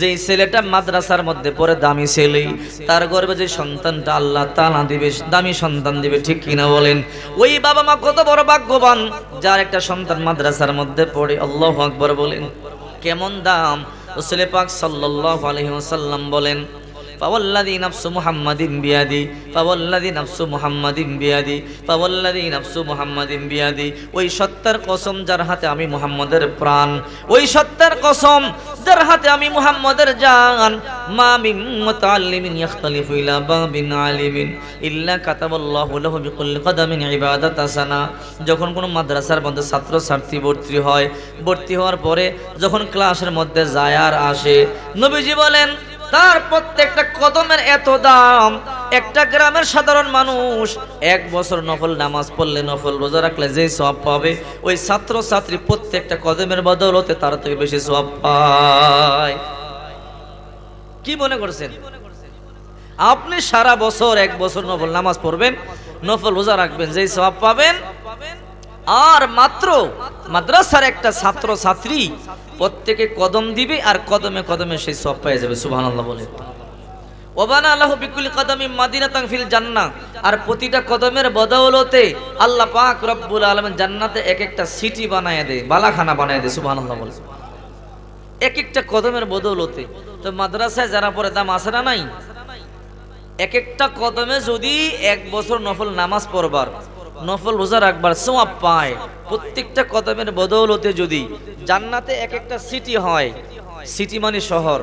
যে ছেলেটা মাদ্রাসার মধ্যে পড়ে দামি ছেলে, তার গর্বে যে সন্তানটা আল্লাহ তালা দিবে, দামি সন্তান দিবে, ঠিক কিনা বলেন? ওই বাবা মা কত বড় ভাগ্যবান, যার একটা সন্তান মাদ্রাসার মধ্যে পড়ে, আল্লাহ আকবর বলেন। কেমন দাম? রসুল পাক সাল্লাহ আলহিম বলেন ফাওয়াল্লাযী নাফসু মুহাম্মাদিন বিয়াদি ফাওয়াল্লাযী নাফসু মুহাম্মাদিন বিয়াদি ফাওয়াল্লাযী নাফসু মুহাম্মাদিন বিয়াদি ওই সত্তার কসম যার হাতে আমি মুহাম্মাদের প্রাণ। ওই সত্তার কসম যার হাতে আমি মুহাম্মাদের জান। মা মিন মুতাআল্লিমিন ইখতালিফু ইলা বাবিন আলিমিন। ইল্লা কাতাবাল্লাহু লাহু বিকুল্লি কদামিন ইবাদাত আসানা যখন কোনো মাদ্রাসার মধ্যে ছাত্র ছাত্রী ভর্তি হয়, ভর্তি হওয়ার পরে যখন ক্লাসের মধ্যে যায় আর আসে, নবীজি বলেন তার প্রত্যেকটা কদমের এত দাম। একটা গ্রামের সাধারণ মানুষ এক বছর নফল নামাজ পড়লে নফল রোজা রাখলে যে সব পাবে, ওই ছাত্র ছাত্রী প্রত্যেকটা কদমের বদলতে তার থেকে বেশি সব পায়। কি মনে করছেন? আপনি সারা বছর এক বছর নফল নামাজ পড়বেন, নফল রোজা রাখবেন, যেই সব পাবেন আর মাত্র মাদ্রাসার একটা ছাত্র ছাত্রী প্রত্যেকে কদম দিবে আর কদমে কদমে সেই সব পেয়ে যাবে, সুবহানাল্লাহ বলে। ওবানা আল্লাহ বিকুল কদমি মাদিনাতাং ফিল জান্নাহ। আর প্রতিটা কদমের বদৌলতে আল্লাহ পাক রব্বুল আলামিন জান্নাতে এক একটা সিটি বানায় দেয়, বালাখানা বানায় দেয়, সুবহানাল্লাহ বলে। এক একটা কদমের বদৌলতে। তো মাদ্রাসায় যারা পরে দাম আছে না নাই? এক একটা কদমে যদি এক বছর নফল নামাজ পড়বার নফল রোজা রাখবার সোয়াব পায়। প্রত্যেকটা কদমের বদৌলতে যদি জান্নাতে এক একটা সিটি হয় সিটি মানে শহর।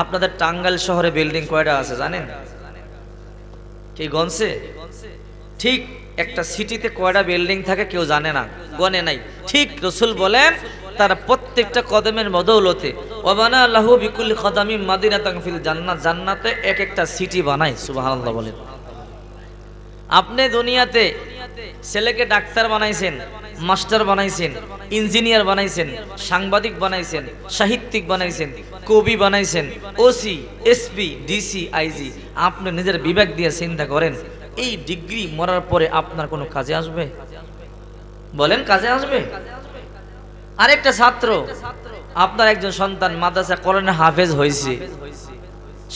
আপনাদের টাঙ্গাইল শহরে বিল্ডিং কয়টা আছে জানেন? কি গনছে? ঠিক একটা সিটিতে কয়টা বিল্ডিং থাকে কেউ জানে না, গনে নাই। ঠিক রসুল বলেন, তার প্রত্যেকটা কদমের বদৌলতে ওবানা আল্লাহু বিকুল কদামি মাদিনাতাং ফিল জান্নাত। জান্নাতে এক একটা সিটি বানায়, সুবহানাল্লাহ বলেন। আপনি দুনিয়াতে ছেলেকে ডাক্তার বানাইছেন, মাস্টার বানাইছেন, ইঞ্জিনিয়ার বানাইছেন, সাংবাদিক বানাইছেন, সাহিত্যিক বানাইছেন, কবি বানাইছেন ওসি এসপি ডিসি আইজি আপনি নিজের বিবেক দিয়ে চিন্তা করেন, এই ডিগ্রি মরার পরে আপনার কোনো কাজে আসবে? বলেন, কাজে আসবে? আরেকটা ছাত্র, আপনার একজন সন্তান মাদ্রাসা কোরআনে হাফেজ হয়েছে।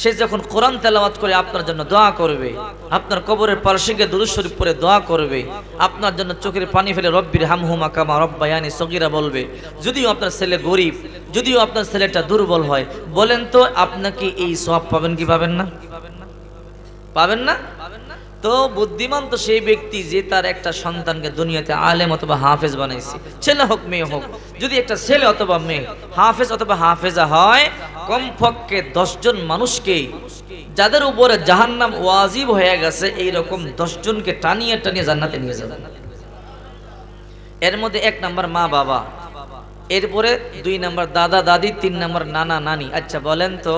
সে যখন কোরআন তেলাওয়াত করে আপনার জন্য দোয়া করবে, আপনার কবরের পার্শ্বিকে দুরুদ শরীফ পরে দোয়া করবে, আপনার জন্য চোখের পানি ফেলে রব্বির হামহুমা কামা রব্বায়ানি সগিরা বলবে, যদিও আপনার ছেলে গরিব, যদিও আপনার ছেলেটা দুর্বল হয়, বলেন তো আপনাকে এই সব পাবেন কি পাবেন না? পাবেন না? তো বুদ্ধিমান তো সেই ব্যক্তি যে তার একটা সন্তানকে দুনিয়াতে আলেম অথবা হাফেজ বানাইছে। ছেলে হোক, মেয়ে হোক, যদি একটা ছেলে অথবা মেয়ে হাফেজ অথবা হাফেজা হয়, কমপক্ষে দশজন মানুষকে যাদের উপরে জাহান্নাম ওয়াজিব হয়ে গেছে এই রকম দশজনকে টানিয়ে টানিয়ে জান্নাতে নিয়ে যাবে। এর মধ্যে এক নাম্বার মা বাবা, এরপরে দুই নাম্বার দাদা দাদি, তিন নাম্বার নানা নানি। আচ্ছা বলেন তো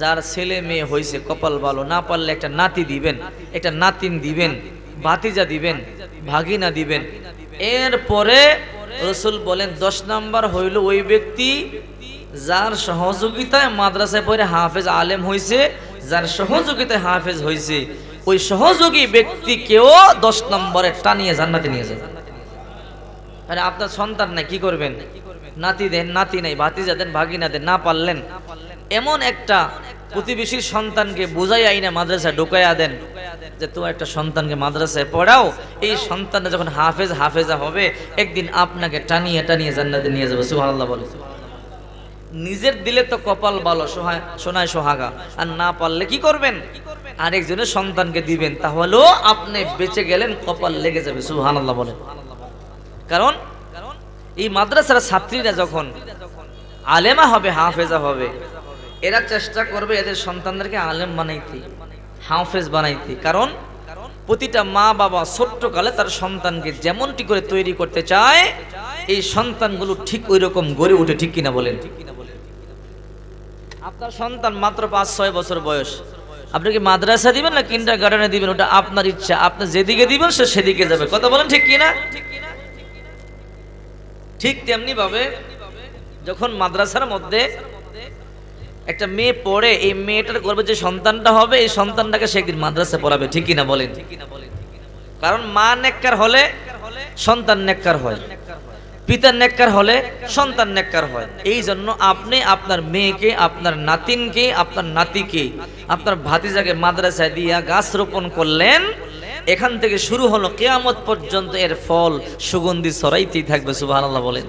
যার ছেলে মেয়ে হয়েছে কপাল ভালো, না পারলে একটা নাতি দিবেন, একটা নাতিন দিবেন, ভাতিজা দিবেন, ভাগিনা দিবেন। এরপরে রসুল বলেন, দশ নাম্বার হইল ওই ব্যক্তি যার সহযোগিতায় মাদ্রাসায় পরে হাফেজ আলেম হয়েছে যার সহযোগিতায় হাফেজ হয়েছে ওই সহযোগী ব্যক্তিকেও দশ নম্বরে টানিয়ে জান্নাতে নিয়ে যাবে। আরে আপনার সন্তান নাই, কি করবেন? নাতি দেন, নাতি নাই, ভাতিজা দেন, ভাগিনা দেন, না পারলেন। এমন একটা প্রতিবেশীর সন্তানকে বুঝাই আইনা মাদ্রাসায় ঢুকাইয়া দেন। যে তোমার একটা সন্তানকে মাদ্রাসায় পড়াও, এই সন্তানটা যখন হাফেজ, হাফেজা হবে, একদিন আপনাকে টানিয়ে টানিয়ে জান্নাতে নিয়ে যাবে। সুবহানাল্লাহ বলে নিজের দিলে তো কপাল ভালো, সোহায় সোনায় সোহাগা। আর না পারলে কি করবেন? আরেকজনের সন্তানকে দিবেন, তাহলেও আপনি বেঁচে গেলেন, কপাল লেগে যাবে। সুবহানাল্লাহ বলেন। কারণ, এই মাদ্রাসার ছাত্রীরা যখন আলেমা হবে, হাফেজা হবে এরা চেষ্টা করবে এদের সন্তানদেরকে আলেম বানাইতে, হাফেজ বানাইতে। কারণ প্রতিটা মা বাবা ছোট্ট কালে তার সন্তানকে যেমনটি করে তৈরি করতে চায়, এই সন্তানগুলো ঠিক ওই রকম গড়ে উঠে, ঠিক কিনা বলেন? আপনার সন্তান মাত্র পাঁচ, ছয় বছর বয়স। আপনি কি মাদ্রাসা দিবেন না কিন্ডার গার্ডেনে দিবেন? ওটা আপনার ইচ্ছা। আপনি যেদিকে দিবেন, সে সেদিকে যাবে। কথা বলেন ঠিক কিনা? ঠিক তেমনি ভাবে যখন মাদ্রাসার মধ্যে একটা মেয়ে পড়ে, এই মেয়েটার গর্বে যে সন্তানটা হবে, এই সন্তানটাকে সে একদিন মাদ্রাসা পড়াবে, ঠিক কিনা বলেন? কারণ মা নেককার হলে সন্তান নেককার হয় পিতার নেককার হলে সন্তান নেককার হয়। এই জন্য আপনি আপনার মেয়েকে, আপনার নাতিনকে, আপনার নাতিকে, আপনার ভাতিজাকে মাদ্রাসায় দিয়া গাছ রোপণ করলেন, এখান থেকে শুরু হলো কেয়ামত পর্যন্ত এর ফল সুগন্ধি ছড়াইতেই থাকবে, সুবহানাল্লাহ বলেন।